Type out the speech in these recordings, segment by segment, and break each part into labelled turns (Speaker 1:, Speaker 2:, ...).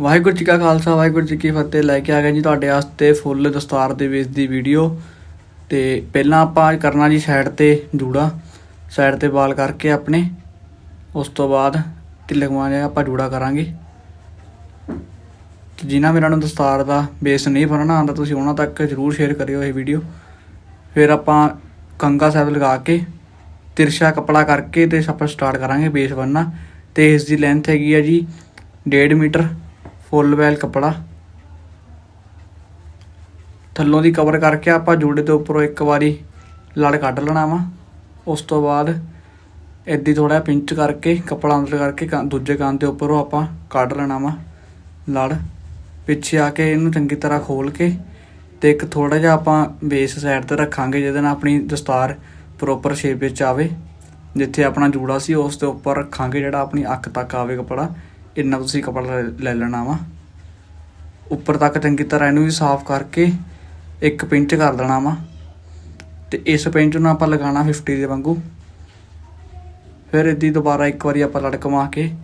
Speaker 1: ਵਾਹਿਗੁਰੂ ਜੀ ਕਾ ਖਾਲਸਾ, ਵਾਹਿਗੁਰੂ ਜੀ ਕੀ ਫਤਿਹ। ਲੈ ਕੇ ਆ ਗਏ ਜੀ ਤੁਹਾਡੇ ਵਾਸਤੇ ਫੁੱਲ ਦਸਤਾਰ ਦੇ ਵਿੱਚ ਦੀ ਵੀਡੀਓ। ਤੇ ਪਹਿਲਾਂ ਆਪਾਂ ਕਰਨਾ ਜੀ ਸਾਈਡ ਤੇ ਜੂੜਾ। ਸਾਈਡ ਤੇ ਬਾਲ ਕਰਕੇ ਆਪਣੇ। ਉਸ ਤੋਂ ਬਾਅਦ ਤਿਲਕ ਮਾਰਿਆ ਆਪਾਂ ਜੂੜਾ ਕਰਾਂਗੇ। ਤੇ ਜਿਨ੍ਹਾਂ ਮੇਰਾ ਨੂੰ ਦਸਤਾਰ ਦਾ ਬੇਸ ਨਹੀਂ ਬਣਨਾ ਆਂਦਾ ਤੁਸੀਂ ਉਹਨਾਂ ਤੱਕ ਜਰੂਰ ਸ਼ੇਅਰ ਕਰਿਓ ਇਹ ਵੀਡੀਓ। ਫਿਰ ਆਪਾਂ ਕੰਗਾ ਸਾਹਿਬ ਲਗਾ ਕੇ ਤਿਰਸ਼ਾ ਕਪੜਾ ਕਰਕੇ ਤੇ ਆਪਾਂ ਸਟਾਰਟ ਕਰਾਂਗੇ ਬੇਸ ਬਣਨਾ। ਤੇ ਇਸ ਦੀ ਲੈਂਥ ਹੈਗੀ ਆ ਜੀ 1.5 ਮੀਟਰ। ਫੁੱਲ ਵੈਲ ਕਪੜਾ। ਥੱਲੋਂ ਦੀ ਕਵਰ ਕਰਕੇ ਆਪਾਂ ਜੂੜੇ ਦੇ ਉੱਪਰੋਂ ਇੱਕ ਵਾਰੀ ਲੜ ਕੱਢ ਲੈਣਾ ਵਾ। ਉਸ ਤੋਂ ਬਾਅਦ ਇੱਦੀ ਥੋੜਾ ਪਿੰਚ ਕਰਕੇ, ਕਪੜਾ ਅੰਦਰ ਕਰਕੇ ਕਾਂ- ਦੂਜੇ ਕੰਨ ਦੇ ਉੱਪਰੋਂ ਆਪਾਂ ਕੱਢ ਲੈਣਾ ਵਾ ਲੜ। ਪਿੱਛੇ ਆ ਕੇ ਇਹਨੂੰ ਚੰਗੀ ਤਰ੍ਹਾਂ ਖੋਲ ਕੇ ਤੇ ਇੱਕ ਥੋੜਾ ਜਿਹਾ ਆਪਾਂ ਬੇਸ ਸਾਈਡ ਤੇ ਰੱਖਾਂਗੇ, ਜਿਹਦੇ ਨਾਲ ਆਪਣੀ ਦਸਤਾਰ ਪ੍ਰੋਪਰ ਸ਼ੇਪ ਵਿੱਚ ਆਵੇ। ਜਿੱਥੇ ਆਪਣਾ ਜੂੜਾ ਸੀ, ਉਸ ਦੇ ਉੱਪਰ ਰੱਖਾਂਗੇ ਜਿਹੜਾ ਆਪਣੀ ਅੱਖ ਤੱਕ ਆਵੇ ਕਪੜਾ। ਇੰਨਾ ਤੁਸੀਂ ਕਪੜਾ ਲੈ- ਲੈ ਲੈਣਾ ਵਾ। ਉੱਪਰ ਤੱਕ ਚੰਗੀ ਤਰ੍ਹਾਂ ਇਹਨੂੰ ਵੀ ਸਾਫ਼ ਕਰਕੇ ਇੱਕ ਪਿੰਚ ਕਰ ਦੇਣਾ ਵਾ। ਤੇ ਇਸ ਪਿੰਚ ਨੂੰ ਆਪਾਂ ਲਗਾਉਣਾ 50 ਦੇ ਵਾਂਗੂ। ਫਿਰ ਇੱਦੀ ਦੁਬਾਰਾ ਇੱਕ ਵਾਰੀ ਆਪਾਂ ਲੜ ਕਮਾ ਕੇ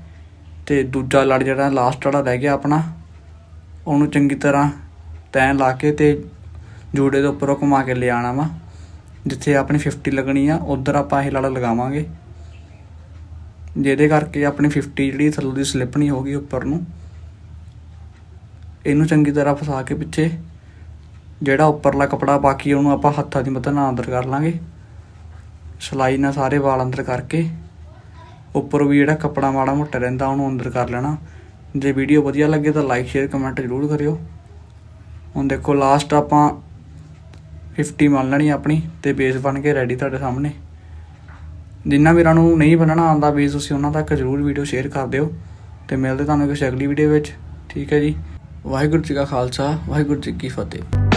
Speaker 1: ਤੇ ਦੂਜਾ ਲੜ ਜਿਹੜਾ ਲਾਸਟ ਵਾਲਾ ਰਹਿ ਗਿਆ ਆਪਣਾ, ਉਹਨੂੰ ਚੰਗੀ ਤਰ੍ਹਾਂ ਤੈਨ ਲਾ ਕੇ ਤੇ ਜੂੜੇ ਦੇ ਉੱਪਰੋਂ ਘੁਮਾ ਕੇ ਲਿਆਣਾ ਵਾ। ਜਿੱਥੇ ਆਪਣੀ 50 ਲੱਗਣੀ ਆ, ਉਧਰ ਆਪਾਂ ਇਹ ਲੜ ਲਗਾਵਾਂਗੇ। ਜਿਹਦੇ ਕਰਕੇ ਆਪਣੀ 50 ਜਿਹੜੀ ਥੱਲੋਂ ਦੀ ਸਲਿੱਪ ਨਹੀਂ ਹੋਗੀ ਉੱਪਰ ਨੂੰ, ਇਹਨੂੰ ਚੰਗੀ ਤਰ੍ਹਾਂ ਫਸਾ ਕੇ ਪਿੱਛੇ, ਜਿਹੜਾ ਉੱਪਰਲਾ ਕਪੜਾ ਬਾਕੀ ਉਹਨੂੰ ਆਪਾਂ ਹੱਥਾਂ ਦੀ ਮਦਦ ਨਾਲ ਅੰਦਰ ਕਰ ਲਾਂਗੇ। ਸਲਾਈ ਨਾਲ ਸਾਰੇ ਵਾਲ ਅੰਦਰ ਕਰਕੇ, ਉੱਪਰ ਵੀ ਜਿਹੜਾ ਕਪੜਾ ਮਾੜਾ ਮੋਟਾ ਰਹਿੰਦਾ, ਉਹਨੂੰ ਅੰਦਰ ਕਰ ਲੈਣਾ। ਜੇ ਵੀਡੀਓ ਵਧੀਆ ਲੱਗੇ ਤਾਂ ਲਾਈਕ ਸ਼ੇਅਰ ਕਮੈਂਟ ਜ਼ਰੂਰ ਕਰਿਓ। ਹੁਣ ਦੇਖੋ ਲਾਸਟ ਆਪਾਂ 50 ਮੰਨ ਲੈਣੀ ਆਪਣੀ, ਤੇ ਬੇਸ ਬਣ ਕੇ ਰੈਡੀ ਤੁਹਾਡੇ ਸਾਹਮਣੇ। ਜਿੰਨਾ ਵੀਰਾਂ ਨੂੰ ਨਹੀਂ ਬਣਨਾ ਆਉਂਦਾ ਬੇਸ ਤੁਸੀਂ ਉਹਨਾਂ ਤੱਕ ਜ਼ਰੂਰ ਵੀਡੀਓ ਸ਼ੇਅਰ ਕਰ ਦਿਓ ਤੇ ਮਿਲਦੇ ਤੁਹਾਨੂੰ ਕਿਸੇ ਅਗਲੀ ਵੀਡੀਓ ਵਿੱਚ। ਠੀਕ ਹੈ ਜੀ। ਵਾਹਿਗੁਰੂ ਜੀ ਕਾ ਖਾਲਸਾ, ਵਾਹਿਗੁਰੂ ਜੀ ਕੀ ਫਤਿਹ।